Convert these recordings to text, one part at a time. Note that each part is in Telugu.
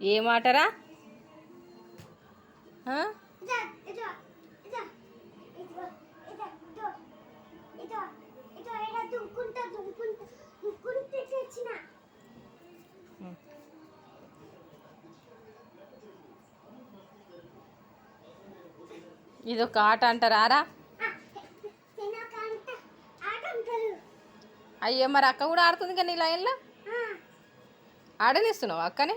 ఏ మాటరా? ఇది ఒక ఆట అంటారా? అయ్యో మరి అక్క కూడా ఆడుతుంది కానీ నీ లైన్లో? ఆడనిస్తున్నావు అక్కనే?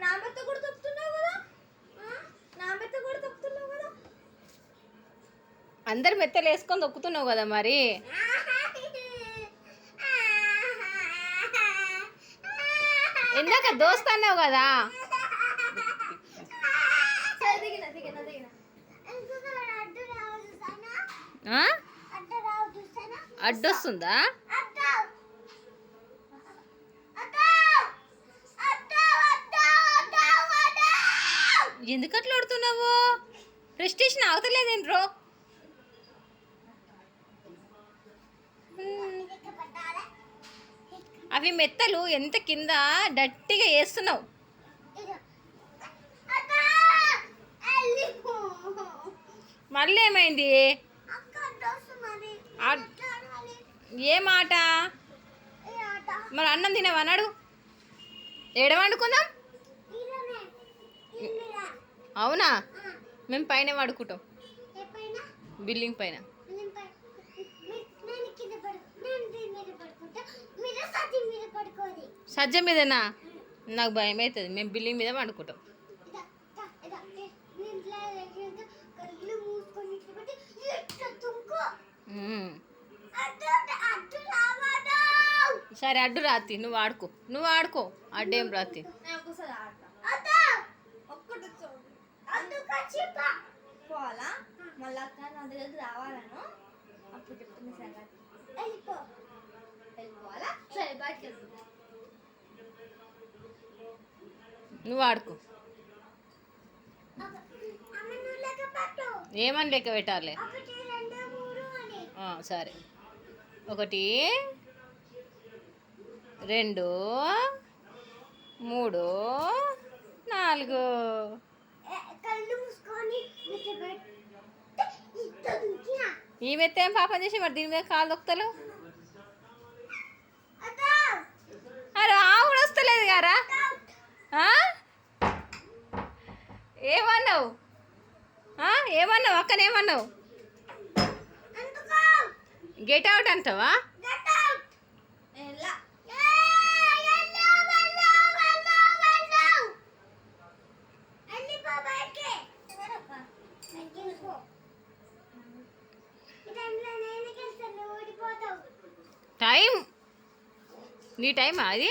నా మెత్త కూడా తొక్కుతున్నావు కదా? అందరు మెత్తలు వేసుకొని దొక్కుతున్నావు కదా మరి? ఇందాక దోస్త్ అన్నావు కదా? అడ్డొస్తుందా? ఎందుకు అట్లా ఆడుతున్నావు? ప్రెస్టేషన్ అవతలేదేంట్రో అవి మెత్తలు ఎంత కింద డట్టిగా వేస్తున్నావు. మళ్ళీ ఏమైంది? ఏం ఆట మరి అన్నం తినవన్నాడు ఏడ వండుకుందాం? అవునా? మేము పైన వండుకుంటాం. బిల్డింగ్ పైన. సజ్జ మీదేనా? నాకు భయం అవుతుంది మేము బిల్లింగ్ మీద పండుకుంటాం. సరే అడ్డు రాతి నువ్వు ఆడుకో. నువ్వు ఆడుకో. అడ్డేం రాతి రావాలను. అప్పుడు చెప్తున్నా సరే. వెళ్ళిపోవాలా? సరే నువ్వు ఆడుకో. ఏమని లెక్క పెట్టాలి? సరే. ఒకటి రెండు మూడు నాలుగు. ఈ మెత్త ఏం పాపం చేసి మరి దీని మీద కాలు దొక్కుతలు అరే ఆవుడు వస్తలేదు గారా ఏమన్నావు? ఏమన్నావు? అక్కనేమన్నావు ఏమన్నావు? గెట్ అవుట్ అంటావా? టైం నీ టైమా అది?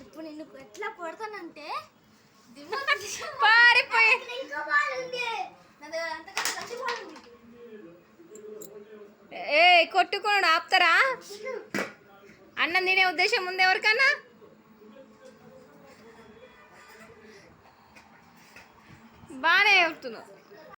ఇప్పుడు నిన్ను ఎట్లా కొడతానంటే ఏ కొట్టుకోడు ఆపుతారా? అన్నం తినే ఉద్దేశం ఉంది ఎవరికన్నా? బాగానే చెప్తున్నావు